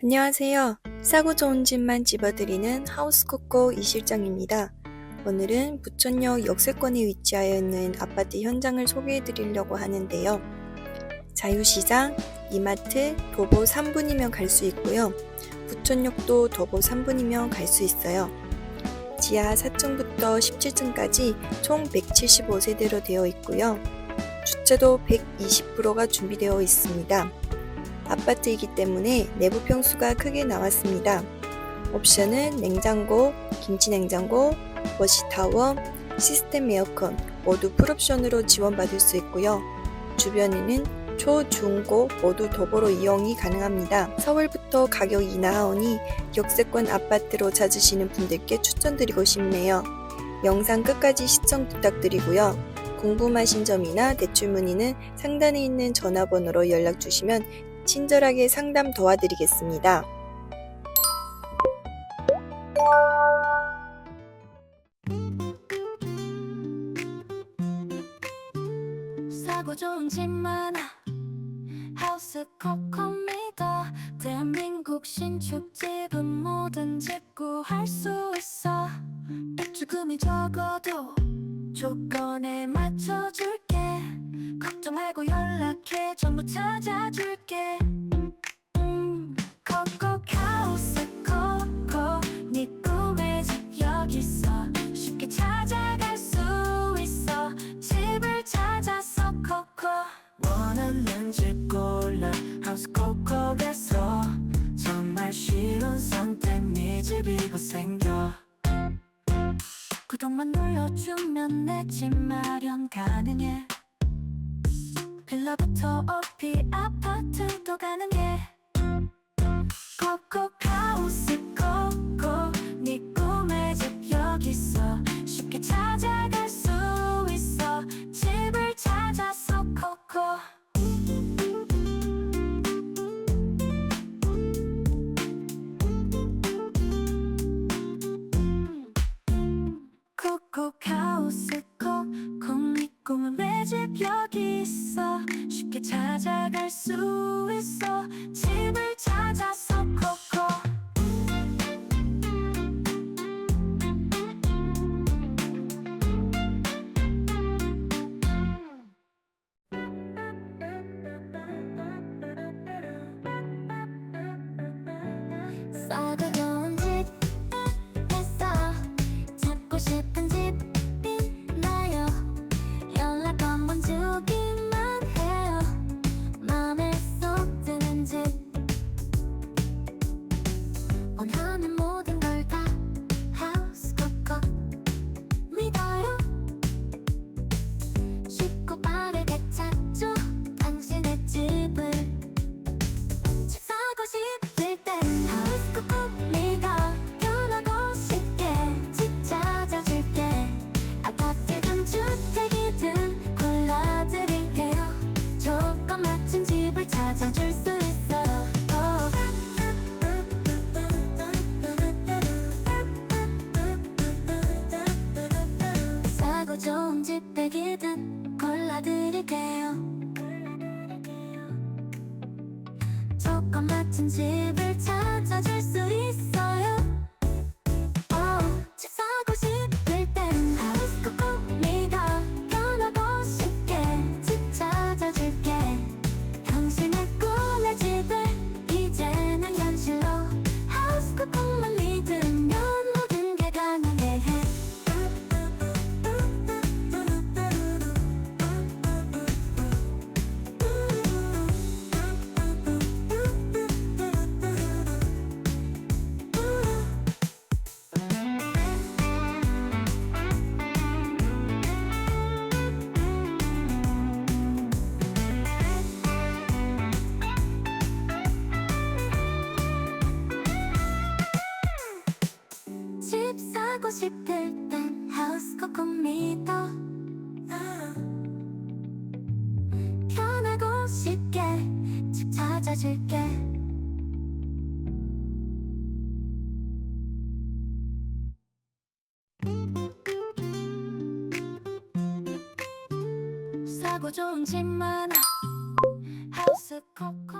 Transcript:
안녕하세요. 싸고 좋은 집만 집어드리는 하우스코코 이 실장입니다. 오늘은 부천역 역세권에 위치하여 있는 아파트 현장을 소개해 드리려고 하는데요. 자유시장, 이마트, 도보 3분이면 갈 수 있고요. 부천역도 도보 3분이면 갈 수 있어요. 지하 4층부터 17층까지 총 175세대로 되어 있고요. 주차도 120%가 준비되어 있습니다. 아파트이기 때문에 내부 평수가 크게 나왔습니다. 옵션은 냉장고, 김치 냉장고, 워시타워, 시스템 에어컨 모두 풀옵션으로 지원받을 수 있고요. 주변에는 초, 중, 고 모두 도보로 이용이 가능합니다. 서울부터 가격이 나오니 역세권 아파트로 찾으시는 분들께 추천드리고 싶네요. 영상 끝까지 시청 부탁드리고요. 궁금하신 점이나 대출 문의는 상단에 있는 전화번호로 연락 주시면 친절하게 상담 도와드리겠습니다. 사고 좋은 집 많아 하우스 코코미다 대한민국 신축 걱정 말고 연락해. 전부 찾아줄게. 음, 코코 하우스 코코 네 꿈의 집 여기 있어. 쉽게 찾아갈 수 있어. 집을 찾았어 코코 원하는 집 골라 하우스 코코에서. 정말 쉬운 선택 네 집이 곧 생겨. 구독만 눌러주면 내 집 마련 가능해 빌라부터 오피 아파트도 가능해 코코 하우스 코코 네 꿈의 집 여기 있어. 쉽게 찾아갈 수 있어. 집을 찾았어 코코 코코 하우스 코코 네 꿈은 왜집 여기 있어 쉽게 찾아갈 수 있어. 집을 찾았어 코코. 싸고 맞춘 집을 찾아줄 수 있어요 집 사고 싶을 땐 하우스 코코 믿어. 아. 편하고 쉽게 집 찾아줄게. 싸고 좋은 집 많아. 하우스 코코